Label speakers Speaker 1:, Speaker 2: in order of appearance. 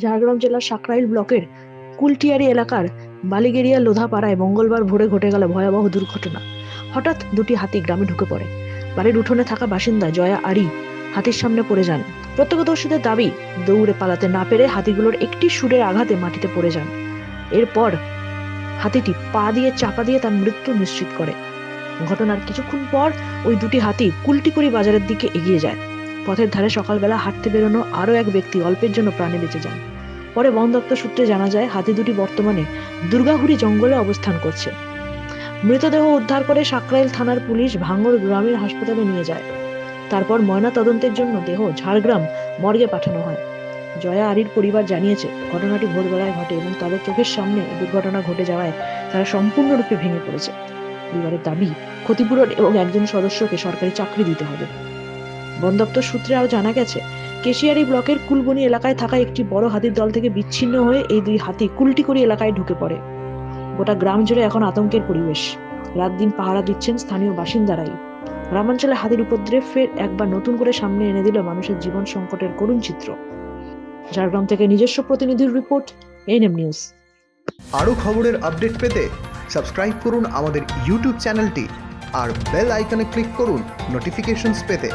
Speaker 1: ঝাড়গ্রাম জেলার সাকরাইল ব্লকের কুলটিয়ারি এলাকার বালিগেরিয়া লোধাপাড়ায় মঙ্গলবার ভোরে ঘটে গেল ভয়াবহ দুর্ঘটনা। হঠাৎ দুটি হাতি গ্রামে ঢুকে পড়ে। বাড়ির উঠোনে থাকা বাসিন্দা জয়া আরি হাতির সামনে পড়ে যান। প্রত্যক্ষদর্শীদের দাবি, দৌড়ে পালাতে না পেরে হাতিগুলোর একটি সুরের আঘাতে মাটিতে পড়ে যান। এরপর হাতিটি পা দিয়ে চাপা দিয়ে তার মৃত্যু নিশ্চিত করে। ঘটনার কিছুক্ষণ পর ওই দুটি হাতি কুলটিকুড়ি বাজারের দিকে এগিয়ে যায়। পথের ধারে সকালবেলা হাঁটতে বেরোনো আরও এক ব্যক্তি অল্পের জন্য প্রাণে বেঁচে যান। পরে বন দপ্তর সূত্রে জানা যায়, হাতি দুটি বর্তমানে দুর্গাহুড়ি জঙ্গলে অবস্থান করছে। মৃতদেহ উদ্ধার করে সাকরাইল থানার পুলিশ ভাঙ্গর গ্রামের হাসপাতালে নিয়ে যায়। তারপর ময়না তদন্তের জন্য দেহ ঝাড়গ্রাম মর্গে পাঠানো হয়। জয়া আরির পরিবার জানিয়েছে, ঘটনাটি ভোরবেলায় ঘটে এবং তাদের চোখের সামনে দুর্ঘটনা ঘটে যাওয়ায় তারা সম্পূর্ণরূপে ভেঙে পড়েছে। পরিবারের দাবি, ক্ষতিপূরণ এবং একজন সদস্যকে সরকারি চাকরি দিতে হবে। বন দপ্তর সূত্রে আরও জানা গেছে, কেশিয়ারি ব্লকের কুলবনি এলাকায় থাকা একটি বড় হাতির দল থেকে বিচ্ছিন্ন হয়ে এই দুই হাতি কুলটিকরি এলাকায় ঢুকে পড়ে। গোটা গ্রাম জুড়ে এখন আতঙ্কের পরিবেশ। রাত দিন পাহারা দিচ্ছেন স্থানীয় বাসিন্দারাই। গ্রামাঞ্চলে হাতির উপদ্রব ফের একবার নতুন করে সামনে এনে দিল মানুষের জীবন সংকটের করুণ চিত্র। ঝাড়গ্রাম থেকে নিজস্ব প্রতিনিধির রিপোর্ট, এনএম নিউজ।
Speaker 2: আরও খবরের আপডেট পেতে সাবস্ক্রাইব করুন আমাদের ইউটিউব চ্যানেলটি আর বেল আইকনে ক্লিক করুন নোটিফিকেশনস পেতে।